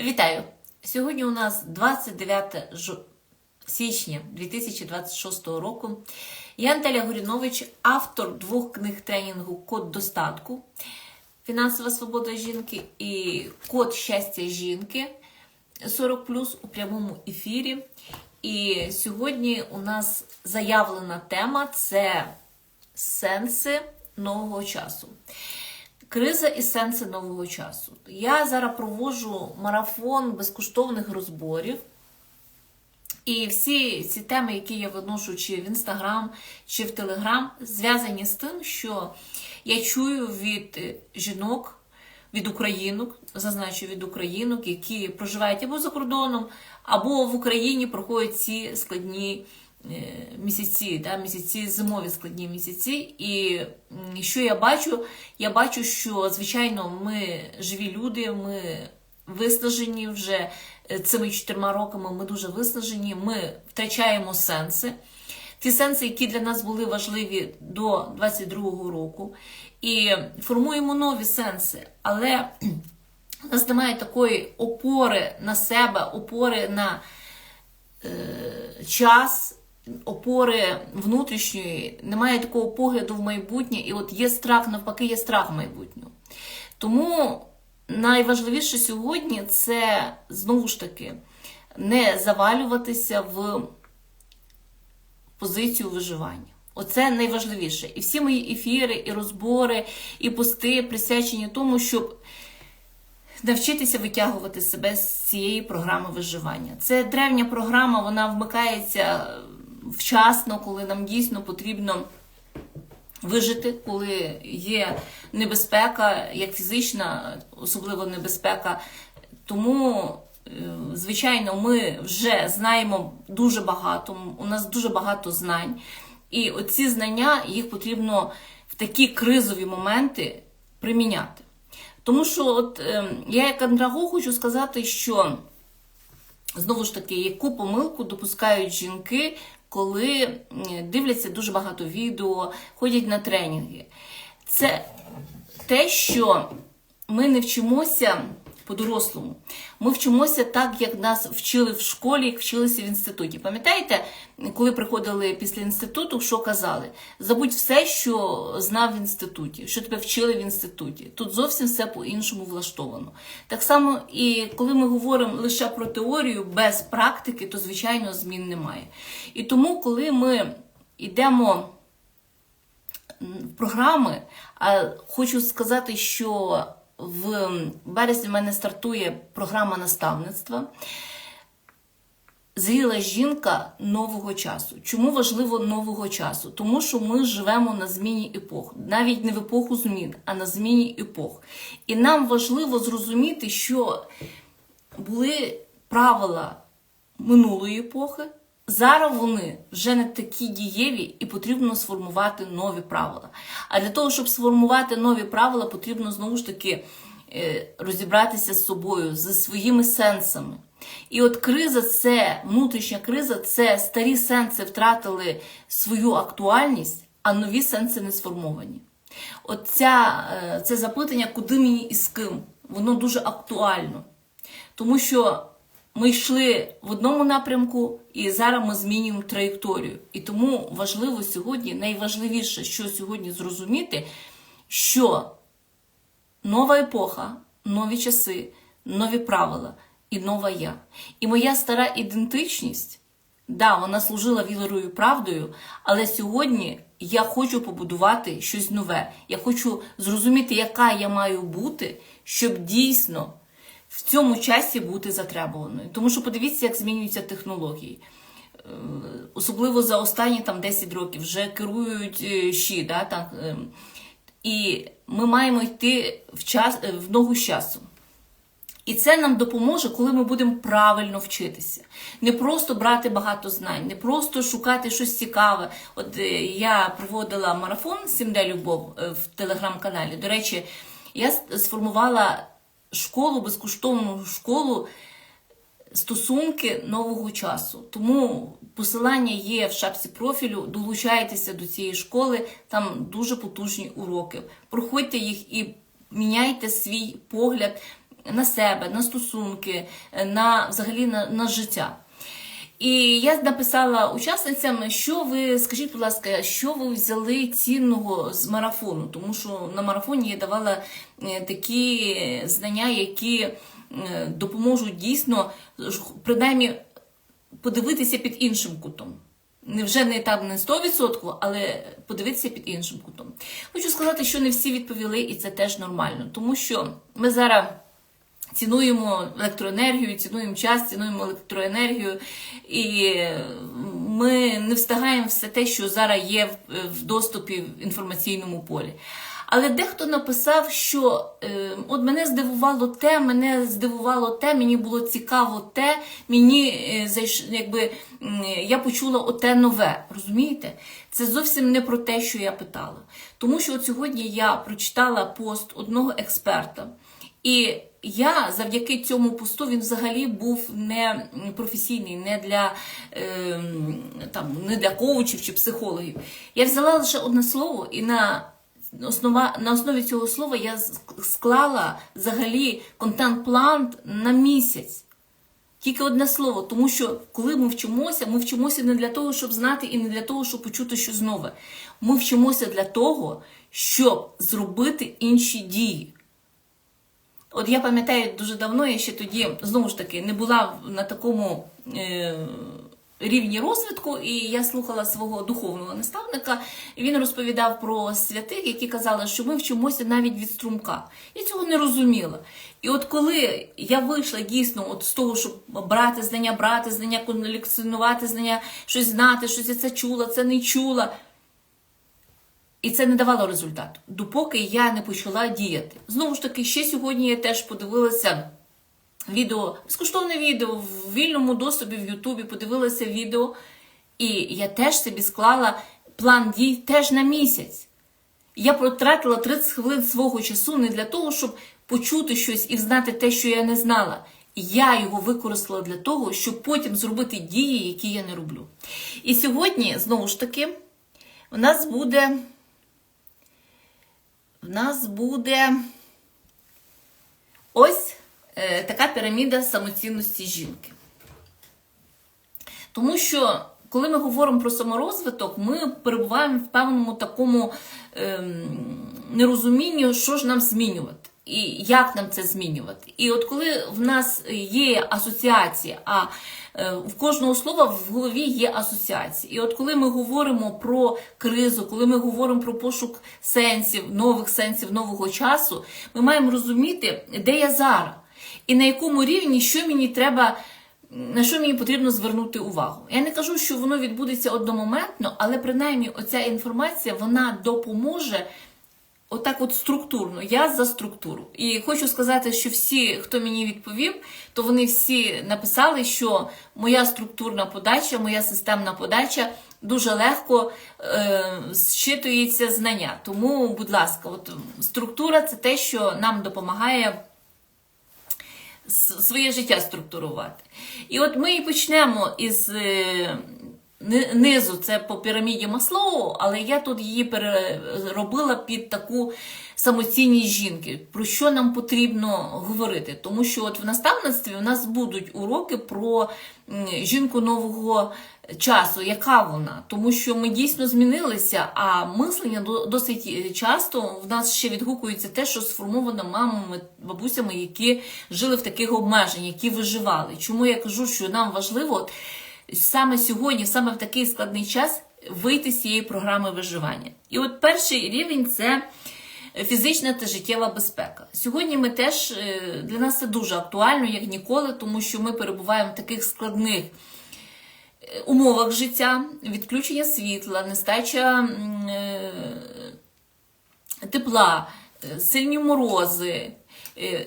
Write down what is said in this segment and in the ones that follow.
Вітаю! Сьогодні у нас 29 жо- січня 2026 року. Я Анталя Горінович, автор двох книг тренінгу Код достатку, Фінансова свобода жінки і Код щастя жінки 40 у прямому ефірі. І сьогодні у нас заявлена тема це сенси нового часу. Криза і сенси нового часу. Я зараз проводжу марафон безкоштовних розборів. І всі ці теми, які я виношу чи в інстаграм, чи в телеграм, зв'язані з тим, що я чую від жінок, від українок, зазначу від українок, які проживають або за кордоном, або в Україні проходять ці складні місяці, да, місяці, зимові складні місяці. І що я бачу? Я бачу, що звичайно ми живі люди, ми виснажені вже е, цими чотирма роками. Ми дуже виснажені, ми втрачаємо сенси. Ті сенси, які для нас були важливі до 22-го року, і формуємо нові сенси, але у нас немає такої опори на себе, опори на е, час, опори внутрішньої, немає такого погляду в майбутнє, і от є страх, навпаки, є страх майбутнього. Тому найважливіше сьогодні це знову ж таки не завалюватися в позицію виживання. Оце найважливіше. І всі мої ефіри, і розбори, і пости присвячені тому, щоб навчитися витягувати себе з цієї програми виживання. Це древня програма, вона вмикається вчасно, коли нам дійсно потрібно вижити, коли є небезпека, як фізична, особливо небезпека. Тому, е, звичайно, ми вже знаємо дуже багато, у нас дуже багато знань. І оці знання їх потрібно в такі кризові моменти приміняти. Тому що, от е, я як андрагог хочу сказати, що знову ж таки, яку помилку допускають жінки, коли дивляться дуже багато відео, ходять на тренінги. Це те, що ми не вчимося по-дорослому. Ми вчимося так, як нас вчили в школі, як вчилися в інституті. Пам'ятаєте, коли приходили після інституту, що казали? Забудь все, що знав в інституті, що тебе вчили в інституті. Тут зовсім все по-іншому влаштовано. Так само, і коли ми говоримо лише про теорію без практики, то звичайно змін немає. І тому, коли ми йдемо в програми, а хочу сказати, що в березні в мене стартує програма наставництва. Зріла жінка нового часу. Чому важливо нового часу? Тому що ми живемо на зміні епох, навіть не в епоху змін, а на зміні епох. І нам важливо зрозуміти, що були правила минулої епохи. Зараз вони вже не такі дієві і потрібно сформувати нові правила. А для того, щоб сформувати нові правила, потрібно знову ж таки е, розібратися з собою, зі своїми сенсами. І от криза, це внутрішня криза, це старі сенси втратили свою актуальність, а нові сенси не сформовані. От ця, е, це запитання, куди мені і з ким, воно дуже актуально. Тому що ми йшли в одному напрямку, і зараз ми змінюємо траєкторію. І тому важливо сьогодні, найважливіше, що сьогодні зрозуміти, що нова епоха, нові часи, нові правила і нова я. І моя стара ідентичність, да, вона служила вірою і правдою, але сьогодні я хочу побудувати щось нове. Я хочу зрозуміти, яка я маю бути, щоб дійсно в цьому часі бути затребуваною. Тому що подивіться, як змінюються технології. Е, Особливо за останні там 10 років вже керують е, щі, да, так, е, і ми маємо йти в, час, е, в ногу з часом. І це нам допоможе, коли ми будемо правильно вчитися. Не просто брати багато знань, не просто шукати щось цікаве. От е, я проводила марафон Сімде Любов е, в телеграм-каналі. До речі, я сформувала школу, безкоштовну школу стосунки нового часу. Тому посилання є в шапці профілю. Долучайтеся до цієї школи, там дуже потужні уроки. Проходьте їх і міняйте свій погляд на себе, на стосунки, на взагалі на, на життя. І я написала учасницям, що ви скажіть, будь ласка, що ви взяли цінного з марафону? Тому що на марафоні я давала е, такі знання, які е, допоможуть дійсно ж- принаймні подивитися під іншим кутом. Не вже не там не 100%, але подивитися під іншим кутом. Хочу сказати, що не всі відповіли, і це теж нормально, тому що ми зараз цінуємо електроенергію, цінуємо час, цінуємо електроенергію, і ми не встигаємо все те, що зараз є в- доступі в інформаційному полі. Але дехто написав, що е, от мене здивувало те, мене здивувало те, мені було цікаво те, мені е, якби я почула оте нове. Розумієте? Це зовсім не про те, що я питала. Тому що от сьогодні я прочитала пост одного експерта. І я завдяки цьому посту він взагалі був не професійний, не для, е, там, не для коучів чи психологів. Я взяла лише одне слово, і на, основа, на основі цього слова я склала взагалі контент-план на місяць. Тільки одне слово, тому що коли ми вчимося, ми вчимося не для того, щоб знати, і не для того, щоб почути щось нове. Ми вчимося для того, щоб зробити інші дії. От я пам'ятаю дуже давно, я ще тоді знову ж таки не була на такому е, рівні розвитку, і я слухала свого духовного наставника, і він розповідав про святих, які казали, що ми вчимося навіть від струмка. Я цього не розуміла. І от коли я вийшла дійсно от з того, щоб брати знання, брати знання, колекціонувати знання, щось знати, щось я це чула, це не чула. І це не давало результату, допоки я не почала діяти. Знову ж таки, ще сьогодні я теж подивилася відео, безкоштовне відео в вільному доступі в Ютубі, подивилася відео, і я теж собі склала план дій теж на місяць. Я потратила 30 хвилин свого часу не для того, щоб почути щось і знати те, що я не знала. Я його використала для того, щоб потім зробити дії, які я не роблю. І сьогодні, знову ж таки, у нас буде. В нас буде ось е, така піраміда самоцінності жінки. Тому що, коли ми говоримо про саморозвиток, ми перебуваємо в певному такому е, нерозумінні, що ж нам змінювати. І як нам це змінювати? І от коли в нас є асоціація, а е, в кожного слова в голові є асоціації. І от коли ми говоримо про кризу, коли ми говоримо про пошук сенсів, нових сенсів, нового часу, ми маємо розуміти, де я зараз, і на якому рівні, що мені треба. На що мені потрібно звернути увагу? Я не кажу, що воно відбудеться одномоментно, але принаймні оця інформація вона допоможе отак от структурно. Я за структуру. І хочу сказати, що всі, хто мені відповів, то вони всі написали, що моя структурна подача, моя системна подача дуже легко е, зчитується знання. Тому, будь ласка, от структура це те, що нам допомагає своє життя структурувати. І от ми і почнемо із е, низу, це по піраміді Маслоу, але я тут її переробила під таку самоцінність жінки. Про що нам потрібно говорити? Тому що от в наставництві у нас будуть уроки про жінку нового часу, яка вона, тому що ми дійсно змінилися, а мислення до- досить часто в нас ще відгукується те, що сформовано мамами, бабусями, які жили в таких обмеженнях, які виживали. Чому я кажу, що нам важливо саме сьогодні, саме в такий складний час, вийти з цієї програми виживання. І от перший рівень це фізична та життєва безпека. Сьогодні ми теж е, для нас це дуже актуально, як ніколи, тому що ми перебуваємо в таких складних е, умовах життя, відключення світла, нестача е, тепла, сильні морози,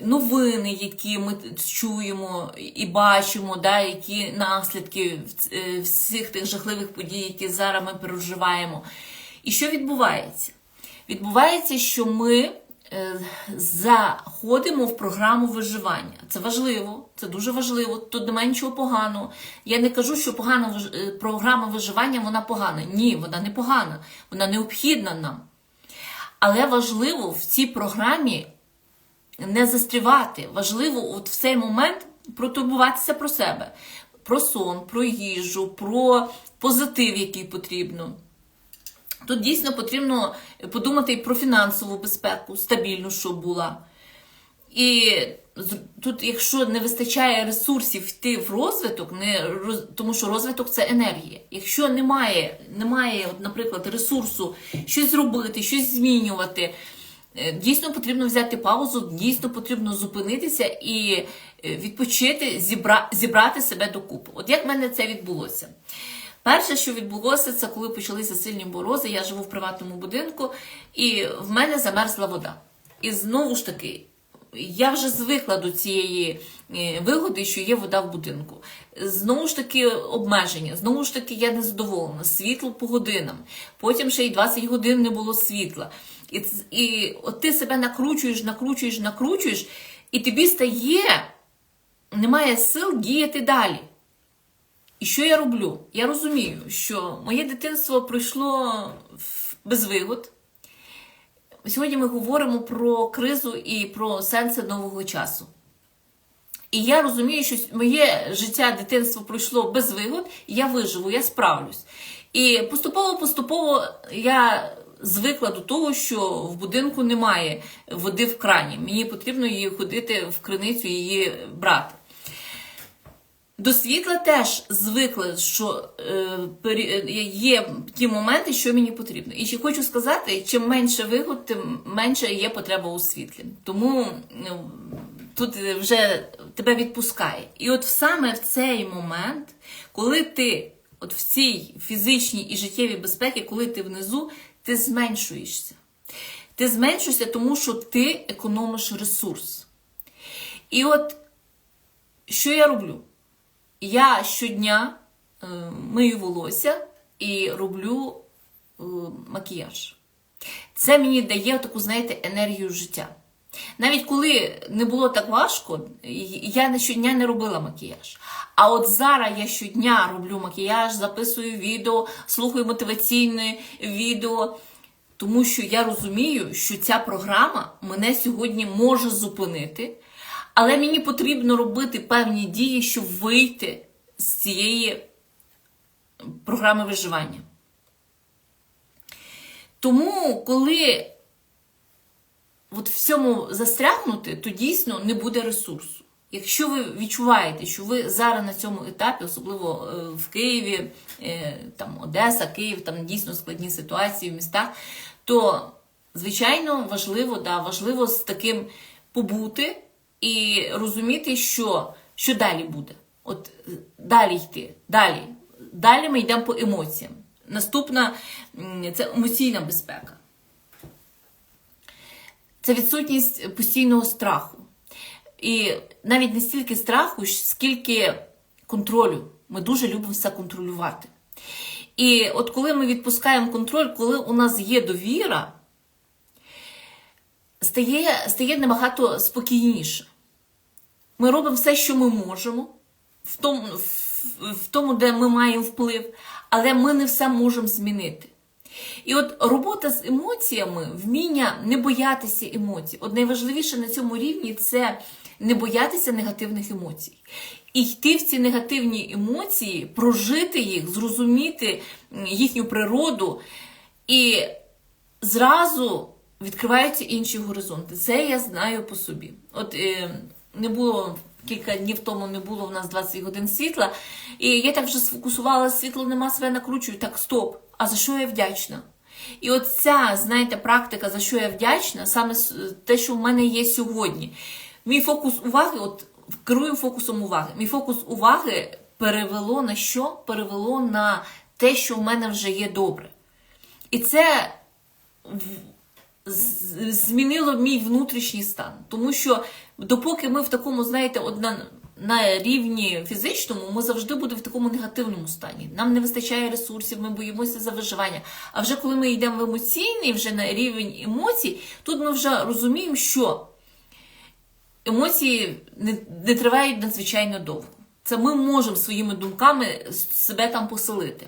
новини, які ми чуємо і бачимо, да, які наслідки е, всіх тих жахливих подій, які зараз ми переживаємо. І що відбувається? Відбувається, що ми е, заходимо в програму виживання. Це важливо, це дуже важливо. Тут немає нічого поганого. Я не кажу, що погана е, програма виживання вона погана. Ні, вона не погана, вона необхідна нам. Але важливо в цій програмі не застрівати. Важливо от в цей момент протурбуватися про себе, про сон, про їжу, про позитив, який потрібно. Тут дійсно потрібно подумати і про фінансову безпеку, стабільну, щоб була. І тут, якщо не вистачає ресурсів йти в розвиток, не тому що розвиток це енергія. Якщо немає, немає, наприклад, ресурсу щось зробити, щось змінювати, дійсно потрібно взяти паузу, дійсно потрібно зупинитися і е, відпочити, зібра, зібрати себе докупи. От як в мене це відбулося? Перше, що відбулося, це коли почалися сильні морози. Я живу в приватному будинку, і в мене замерзла вода. І знову ж таки, я вже звикла до цієї е, вигоди, що є вода в будинку. Знову ж таки, обмеження, знову ж таки, я не задоволена. Світло по годинам. Потім ще й 20 годин не було світла. І, і от ти себе накручуєш, накручуєш, накручуєш, і тобі стає, немає сил діяти далі. І що я роблю? Я розумію, що моє дитинство пройшло без вигод. Сьогодні ми говоримо про кризу і про сенси нового часу. І я розумію, що моє життя, дитинство пройшло без вигод, і я виживу, я справлюсь. І поступово-поступово я звикла до того, що в будинку немає води в крані. Мені потрібно її ходити в криницю її брати. До світла теж звикла, що е, є ті моменти, що мені потрібно. І ще хочу сказати, чим менше вигод, тим менше є потреба у світлі. Тому ну, тут вже тебе відпускає. І от саме в цей момент, коли ти от в цій фізичній і життєвій безпеці, коли ти внизу, ти зменшуєшся. Ти зменшуєшся, тому що ти економиш ресурс. І от що я роблю? Я щодня е, мию волосся і роблю е, макіяж. Це мені дає таку, знаєте, енергію життя. Навіть коли не було так важко, я щодня не робила макіяж. А от зараз я щодня роблю макіяж, записую відео, слухаю мотиваційне відео, тому що я розумію, що ця програма мене сьогодні може зупинити, але мені потрібно робити певні дії, щоб вийти з цієї програми виживання. Тому, коли от в цьому застрягнути, то дійсно не буде ресурсу. Якщо ви відчуваєте, що ви зараз на цьому етапі, особливо е, в Києві, е, там Одеса, Київ, там дійсно складні ситуації в містах, то звичайно важливо, да, важливо з таким побути і розуміти, що, що далі буде. От е, далі йти, далі. Далі ми йдемо по емоціям. Наступна це емоційна безпека. Це відсутність постійного страху. І навіть не стільки страху, скільки контролю. Ми дуже любимо все контролювати. І от коли ми відпускаємо контроль, коли у нас є довіра, стає, стає набагато спокійніше. Ми робимо все, що ми можемо, в тому, в, в тому, де ми маємо вплив, але ми не все можемо змінити. І от робота з емоціями, вміння не боятися емоцій. От найважливіше на цьому рівні це не боятися негативних емоцій. І йти в ці негативні емоції, прожити їх, зрозуміти їхню природу, і зразу відкриваються інші горизонти. Це я знаю по собі. От е, не було кілька днів тому не було в нас 20 годин світла, і я так вже сфокусувала світло, нема себе накручую. Так, стоп. А за що я вдячна? І от ця, знаєте, практика, за що я вдячна, саме те, що в мене є сьогодні. Мій фокус уваги, от керую фокусом уваги. Мій фокус уваги перевело на що? Перевело на те, що в мене вже є добре. І це змінило мій внутрішній стан. Тому що допоки ми в такому, знаєте, от на, на рівні фізичному, ми завжди будемо в такому негативному стані. Нам не вистачає ресурсів, ми боїмося за виживання. А вже коли ми йдемо в емоційний, вже на рівень емоцій, тут ми вже розуміємо, що емоції не, не тривають надзвичайно довго. Це ми можемо своїми думками себе там поселити.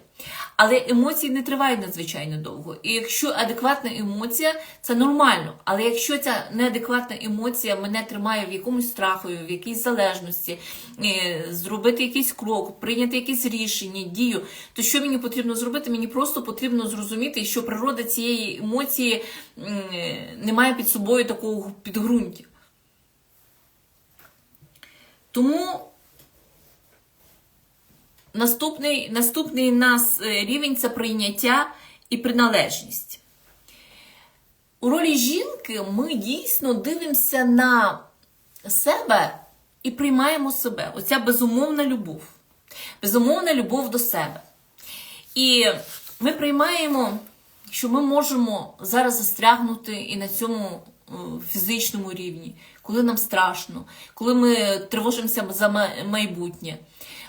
Але емоції не тривають надзвичайно довго. І якщо адекватна емоція, це нормально. Але якщо ця неадекватна емоція мене тримає в якомусь страху, в якійсь залежності, е, зробити якийсь крок, прийняти якесь рішення, дію, то що мені потрібно зробити? Мені просто потрібно зрозуміти, що природа цієї емоції е, не має під собою такого підґрунтя. Тому наступний, наступний нас е, рівень це прийняття і приналежність. У ролі жінки ми дійсно дивимося на себе і приймаємо себе. Оця безумовна любов. Безумовна любов до себе. І ми приймаємо, що ми можемо зараз застрягнути і на цьому е, фізичному рівні, коли нам страшно, коли ми тривожимося за майбутнє.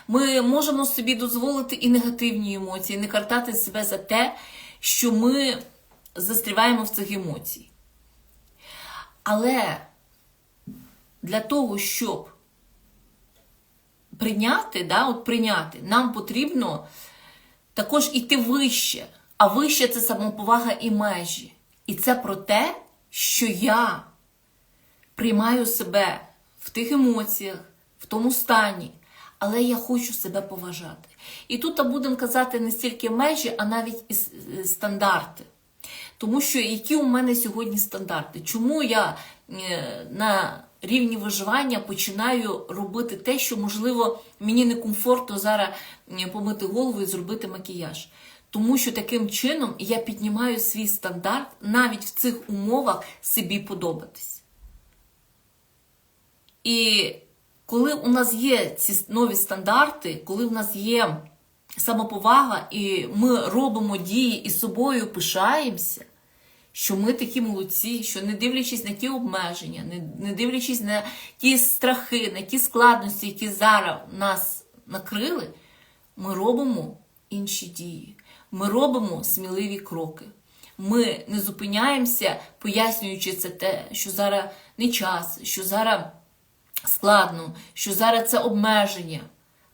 Ми можемо собі дозволити і негативні емоції, не картати себе за те, що ми застріваємо в цих емоцій. Але для того, щоб прийняти, да, от прийняти, нам потрібно також іти вище. А вище це самоповага і межі. І це про те, що я приймаю себе в тих емоціях, в тому стані, але я хочу себе поважати. І тут будемо казати не стільки межі, а навіть і е, стандарти. Тому що які у мене сьогодні стандарти? Чому я е, на рівні виживання починаю робити те, що, можливо, мені некомфортно зараз е, помити голову і зробити макіяж? Тому що таким чином я піднімаю свій стандарт навіть в цих умовах собі подобатись. І коли у нас є ці нові стандарти, коли у нас є самоповага, і ми робимо дії і собою пишаємося, що ми такі молодці, що не дивлячись на ті обмеження, не, не дивлячись на ті страхи, на ті складності, які зараз нас накрили, ми робимо інші дії. Ми робимо сміливі кроки. Ми не зупиняємося, пояснюючи це те, що зараз не час, що зараз складно, що зараз це обмеження,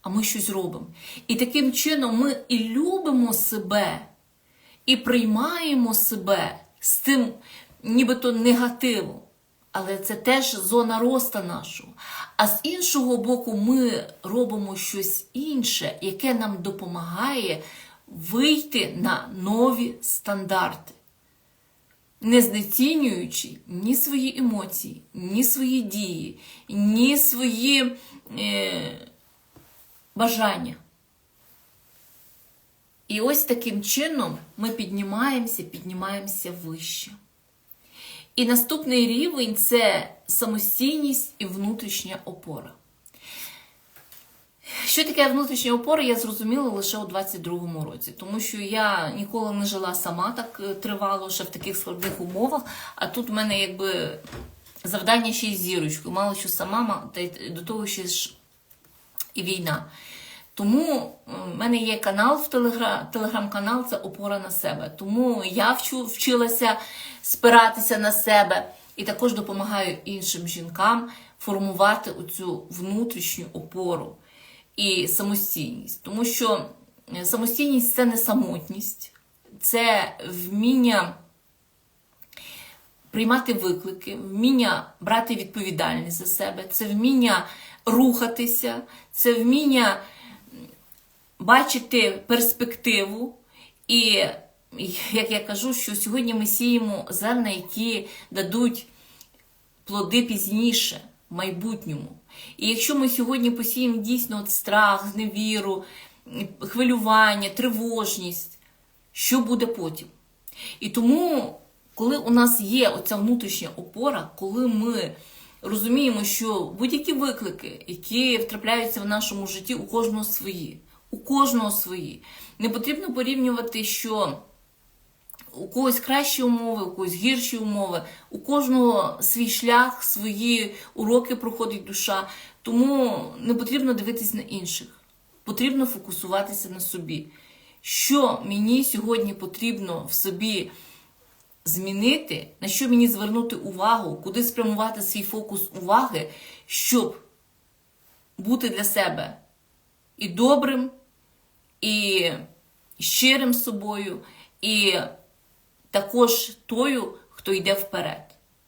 а ми щось робимо. І таким чином ми і любимо себе, і приймаємо себе з тим нібито негативом. Але це теж зона роста нашого. А з іншого боку, ми робимо щось інше, яке нам допомагає вийти на нові стандарти не знецінюючи ні свої емоції, ні свої дії, ні свої е, бажання. І ось таким чином ми піднімаємося, піднімаємося вище. І наступний рівень це самостійність і внутрішня опора. Що таке внутрішня опора, я зрозуміла лише у 22-му році, тому що я ніколи не жила сама так е, тривало, ще в таких складних умовах. А тут в мене якби завдання ще й зірочкою. Мало що сама, та й до того ще ж і війна. Тому е, в мене є канал в телегра... телеграм-канал, це опора на себе. Тому я вчу, вчилася спиратися на себе і також допомагаю іншим жінкам формувати оцю внутрішню опору і самостійність. Тому що е, самостійність це не самотність, це вміння приймати виклики, вміння брати відповідальність за себе, це вміння рухатися, це вміння бачити перспективу. І, як я кажу, що сьогодні ми сіємо зерна, які дадуть плоди пізніше, майбутньому. І якщо ми сьогодні посіємо дійсно от страх, зневіру, хвилювання, тривожність, що буде потім? І тому, коли у нас є оця внутрішня опора, коли ми розуміємо, що будь-які виклики, які втрапляються в нашому житті, у кожного свої, у кожного свої, не потрібно порівнювати, що у когось кращі умови, у когось гірші умови, у кожного свій шлях, свої уроки проходить душа. Тому не потрібно дивитись на інших. Потрібно фокусуватися на собі. Що мені сьогодні потрібно в собі змінити, на що мені звернути увагу, куди спрямувати свій фокус уваги, щоб бути для себе і добрим, і щирим з собою, і також тою, хто йде вперед.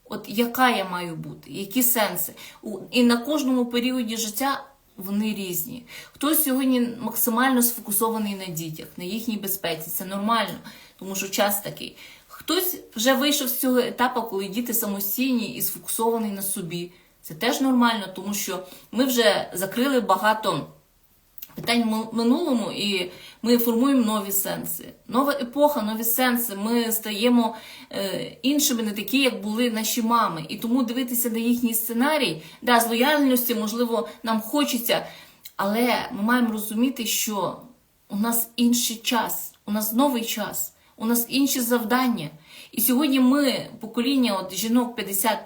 От яка я маю бути, які сенси? У- І на кожному періоді життя вони різні. Хтось сьогодні максимально сфокусований на дітях, на їхній безпеці. Це нормально, тому що час такий. Хтось вже вийшов з цього етапу, коли діти самостійні і сфокусовані на собі. Це теж нормально, тому що ми вже закрили багато питань минулому, і ми формуємо нові сенси. Нова епоха, нові сенси. Ми стаємо е, іншими, не такі, як були наші мами. І тому дивитися на їхній сценарій, да, з лояльності, можливо, нам хочеться, але ми маємо розуміти, що у нас інший час, у нас новий час, у нас інші завдання. І сьогодні ми, покоління от жінок 50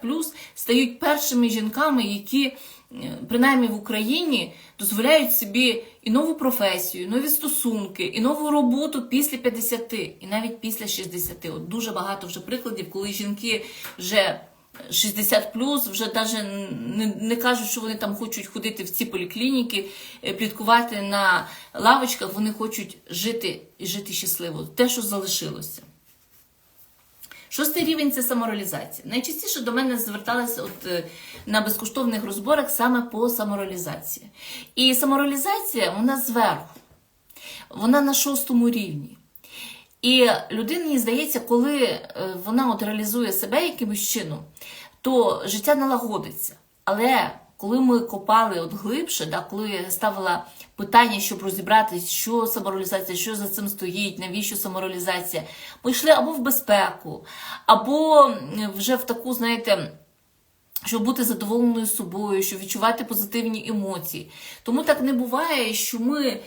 стають першими жінками, які, е, принаймні в Україні, дозволяють собі і нову професію, і нові стосунки, і нову роботу після 50, і навіть після 60. От дуже багато вже прикладів, коли жінки вже 60 вже навіть не, не кажуть, що вони там хочуть ходити в ці поліклініки, е, пліткувати на лавочках, вони хочуть жити і жити щасливо. Те, що залишилося. Шостий рівень це самореалізація. Найчастіше до мене зверталися от, е, на безкоштовних розборах саме по самореалізації. І самореалізація вона зверху, вона на шостому рівні. І людині здається, коли е, вона от реалізує себе якимось чином, то життя налагодиться. Але коли ми копали от глибше, да, коли я ставила питання, щоб розібратися, що самореалізація, що за цим стоїть, навіщо самореалізація, ми йшли або в безпеку, або вже в таку, знаєте, щоб бути задоволеною собою, щоб відчувати позитивні емоції. Тому так не буває, що ми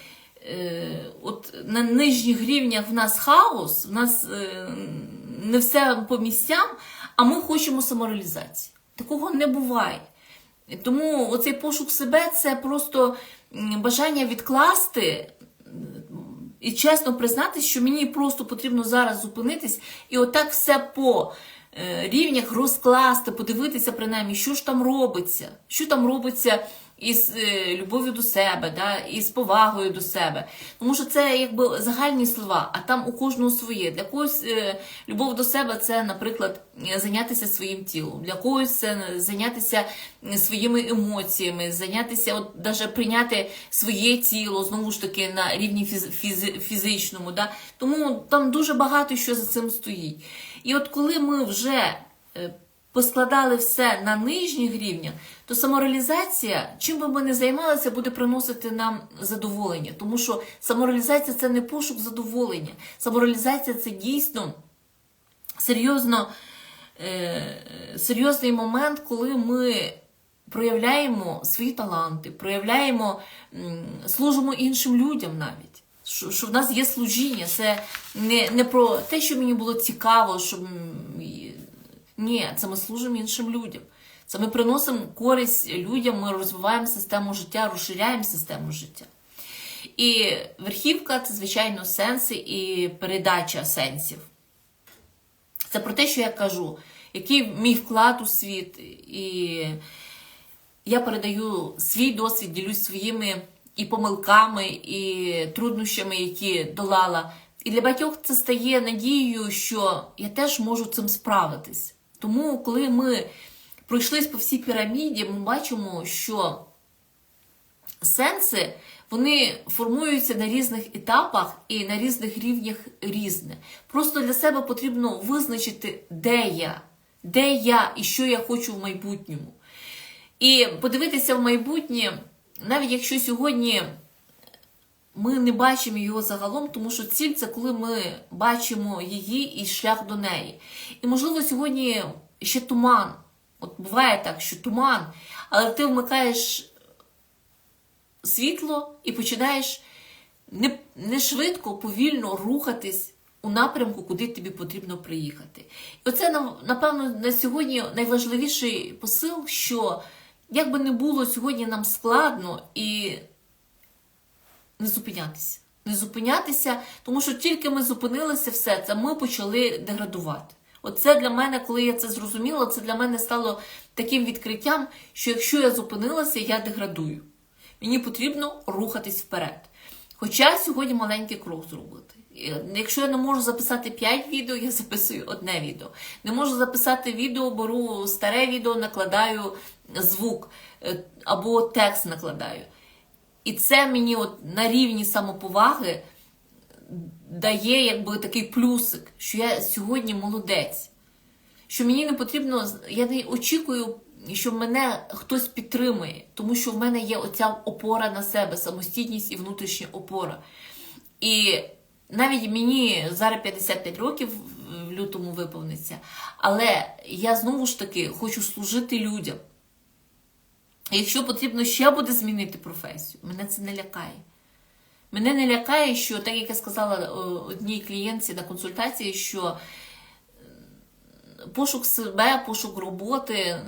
е, от на нижніх рівнях в нас хаос, в нас е, не все по місцям, а ми хочемо самореалізації. Такого не буває. Тому оцей пошук себе це просто бажання відкласти і чесно признатись, що мені просто потрібно зараз зупинитись і отак все по е, рівнях розкласти, подивитися принаймні, що ж там робиться, що там робиться із е, любов'ю до себе, да, і з повагою до себе. Тому що це якби загальні слова, а там у кожного своє. Для когось е, любов до себе це, наприклад, зайнятися своїм тілом, для когось це зайнятися своїми емоціями, зайнятися, от даже прийняти своє тіло, знову ж таки, на рівні фіз, фіз- фізичному. Да? Тому там дуже багато що за цим стоїть. І от коли ми вже е, поскладали все на нижніх рівнях, то самореалізація, чим би ми не займалися, буде приносити нам задоволення. Тому що самореалізація це не пошук задоволення. Самореалізація це дійсно серйозно, е, серйозний момент, коли ми проявляємо свої таланти, проявляємо, служимо іншим людям навіть. Що, що в нас є служіння, це не, не про те, що мені було цікаво, щоб ні, це ми служимо іншим людям. Це ми приносимо користь людям, ми розвиваємо систему життя, розширяємо систему життя. І верхівка це, звичайно, сенси і передача сенсів. Це про те, що я кажу, який мій вклад у світ. І я передаю свій досвід, ділюсь своїми і помилками, і труднощами, які долала. І для багатьох це стає надією, що я теж можу цим справитись. Тому, коли ми пройшлись по всій піраміді, ми бачимо, що сенси вони формуються на різних етапах і на різних рівнях різне. Просто для себе потрібно визначити, де я, де я і що я хочу в майбутньому. І подивитися в майбутнє, навіть якщо сьогодні ми не бачимо його загалом, тому що ціль це коли ми бачимо її і шлях до неї. І можливо сьогодні ще туман. От буває так, що туман, але ти вмикаєш світло і починаєш не, не швидко, повільно рухатись у напрямку, куди тобі потрібно приїхати. І оце, напевно, на сьогодні найважливіший посил, що як би не було сьогодні нам складно і не зупинятися. Не зупинятися, тому що тільки ми зупинилися все це, ми почали деградувати. Оце для мене, коли я це зрозуміла, це для мене стало таким відкриттям, що якщо я зупинилася, я деградую. Мені потрібно рухатись вперед. Хоча сьогодні маленький крок зробити. Якщо я не можу записати 5 відео, я записую одне відео. Не можу записати відео, беру старе відео, накладаю звук е, або текст накладаю. І це мені от на рівні самоповаги дає якби такий плюсик, що я сьогодні молодець. Що мені не потрібно, я не очікую, що мене хтось підтримує, тому що в мене є оця опора на себе, самостійність і внутрішня опора. І навіть мені зараз 55 років в лютому виповниться, але я знову ж таки хочу служити людям. Якщо потрібно ще буде змінити професію, мене це не лякає. Мене не лякає, що, так як я сказала е, одній клієнтці на консультації, що е, пошук себе, пошук роботи,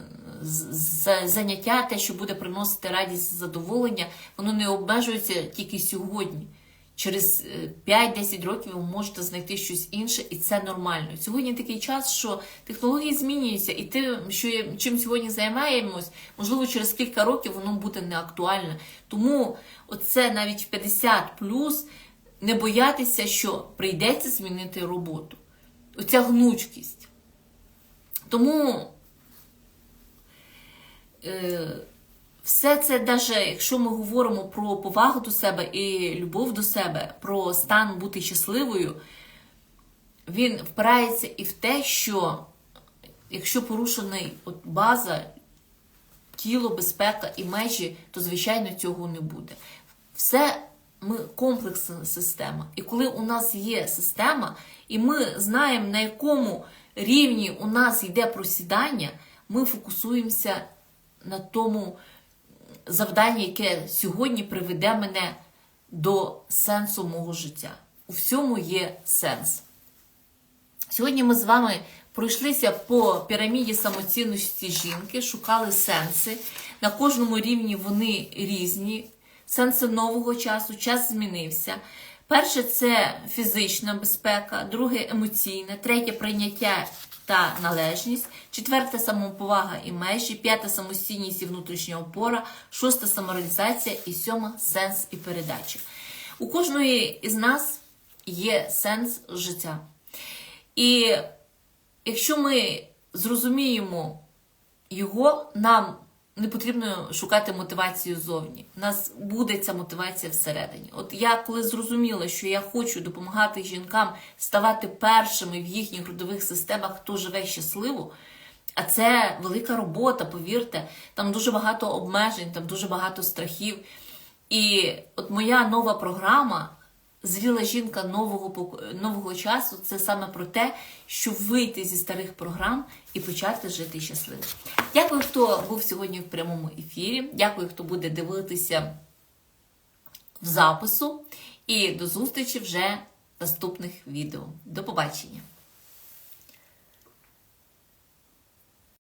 заняття, те, що буде приносити радість, задоволення, воно не обмежується тільки сьогодні. Через е, 5-10 років ви можете знайти щось інше, і це нормально. Сьогодні такий час, що технології змінюються, і те, що чим сьогодні займаємось, можливо, через кілька років воно буде не актуальне. Тому оце навіть в 50 плюс не боятися, що прийдеться змінити роботу. Оця гнучкість. Тому е, все це, навіть якщо ми говоримо про повагу до себе і любов до себе, про стан бути щасливою, він впирається і в те, що якщо порушений от база, тіло, безпека і межі, то звичайно цього не буде. Все ми комплексна система. І коли у нас є система, і ми знаємо, на якому рівні у нас йде просідання, ми фокусуємося на тому завданні, яке сьогодні приведе мене до сенсу мого життя. У всьому є сенс. Сьогодні ми з вами пройшлися по піраміді самоцінності жінки, шукали сенси. На кожному рівні вони різні. Сенси нового часу, час змінився. Перше це фізична безпека, друге емоційне, третє прийняття та належність, четверте самоповага і межі, п'яте самостійність і внутрішня опора, шосте самореалізація і сьома сенс і передача. У кожної із нас є сенс життя. І якщо ми зрозуміємо його, нам не потрібно шукати мотивацію зовні. У нас буде ця мотивація всередині. От я коли зрозуміла, що я хочу допомагати жінкам ставати першими в їхніх родових системах, хто живе щасливо. А це велика робота, повірте, там дуже багато обмежень, там дуже багато страхів. І от моя нова програма Зріла жінка нового нового часу це саме про те, щоб вийти зі старих програм і почати жити щасливо. Дякую, хто був сьогодні в прямому ефірі. Дякую, хто буде дивитися в запису. І до зустрічі вже в наступних відео. До побачення!